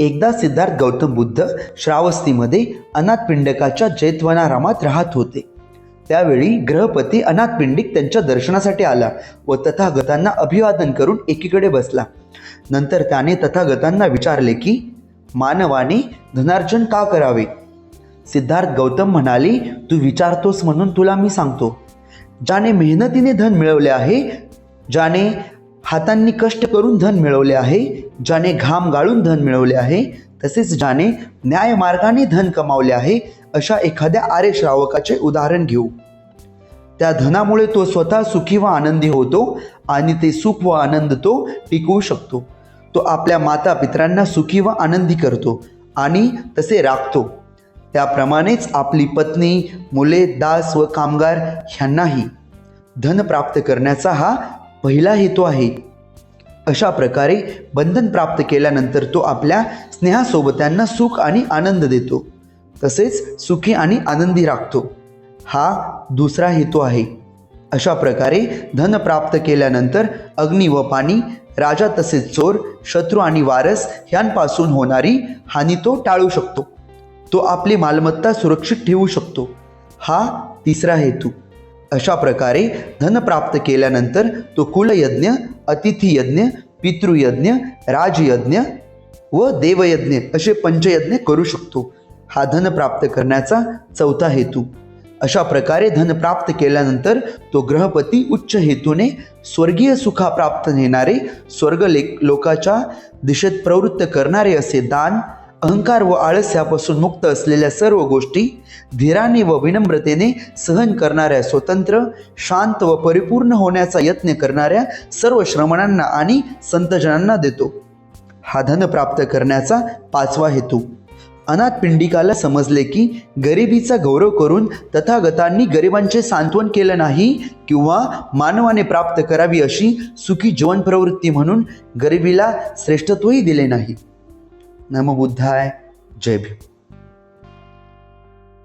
एकदा सिद्धार्थ गौतम बुद्ध श्रावस्तीमध्ये अनाथपिंडकाच्या जैतवनारामात राहत होते. त्यावेळी ग्रहपती अनाथपिंडिक त्यांच्या दर्शनासाठी आला व तथागतांना अभिवादन करून एकीकडे बसला. नंतर त्याने तथागतांना विचारले की मानवाने धनार्जन का करावे? सिद्धार्थ गौतम म्हणाले तू विचारतोस म्हणून तुला मी सांगतो. ज्याने मेहनतीने धन मिळवले आहे ज्याने हातांनी कष्ट करून धन मिळवले आहे ज्याने घाम गाळून धन मिळवले आहे तसेच ज्याने न्यायमार्गाने धन कमावले आहे अशा एखाद्या आर्य श्रावकाचे उदाहरण घेऊ. त्या धनामुळे तो स्वतः सुखी व आनंदी होतो आणि ते सुख व आनंद तो टिकवू शकतो. तो आपल्या माता पित्रांना सुखी व आनंदी करतो आणि तसे राखतो. त्याप्रमाणेच आपली पत्नी मुले दास व कामगार ह्यांनाही धन प्राप्त करण्याचा हा पहिला हेतू आहे. अशा प्रकारे बंधन प्राप्त केल्यानंतर तो आपल्या स्नेहासोबत्यांना सुख आणि आनंद देतो. तसेच सुखी आणि आनंदी राखतो. हा दुसरा हेतू आहे. अशा प्रकारे धन प्राप्त केल्यानंतर अग्नी व पाणी राजा तसेच चोर शत्रू आणि वारस ह्यांपासून होणारी हानी तो टाळू शकतो. तो आपली मालमत्ता सुरक्षित ठेवू शकतो. हा तिसरा हेतू. अशा प्रकारे धन प्राप्त केल्यानंतर तो कुलयज्ञ अतिथी यज्ञ पितृयज्ञ राजयज्ञ व देवयज्ञ असे पंचयज्ञ करू शकतो. हा धन प्राप्त करण्याचा चौथा हेतू. अशा प्रकारे धन प्राप्त केल्यानंतर तो ग्रहपती उच्च हेतूने स्वर्गीय सुखा प्राप्त नेणारे स्वर्गले लोकाच्या दिशेत प्रवृत्त करणारे असे दान अहंकार व आळस्यापासून मुक्त असलेल्या सर्व गोष्टी धीराने व विनम्रतेने सहन करणाऱ्या स्वतंत्र शांत व परिपूर्ण होण्याचा यत्न करणाऱ्या सर्व श्रमणांना आणि संतजनांना देतो. हा धन प्राप्त करण्याचा पाचवा हेतू. अनाथ पिंडिकाला समजले की गरिबीचा गौरव करून तथागतांनी गरिबांचे सांत्वन केलं नाही किंवा मानवाने प्राप्त करावी अशी सुखी जीवन प्रवृत्ती म्हणून गरिबीला श्रेष्ठत्वही दिले नाही. नमो बुद्धाय. जय भीम.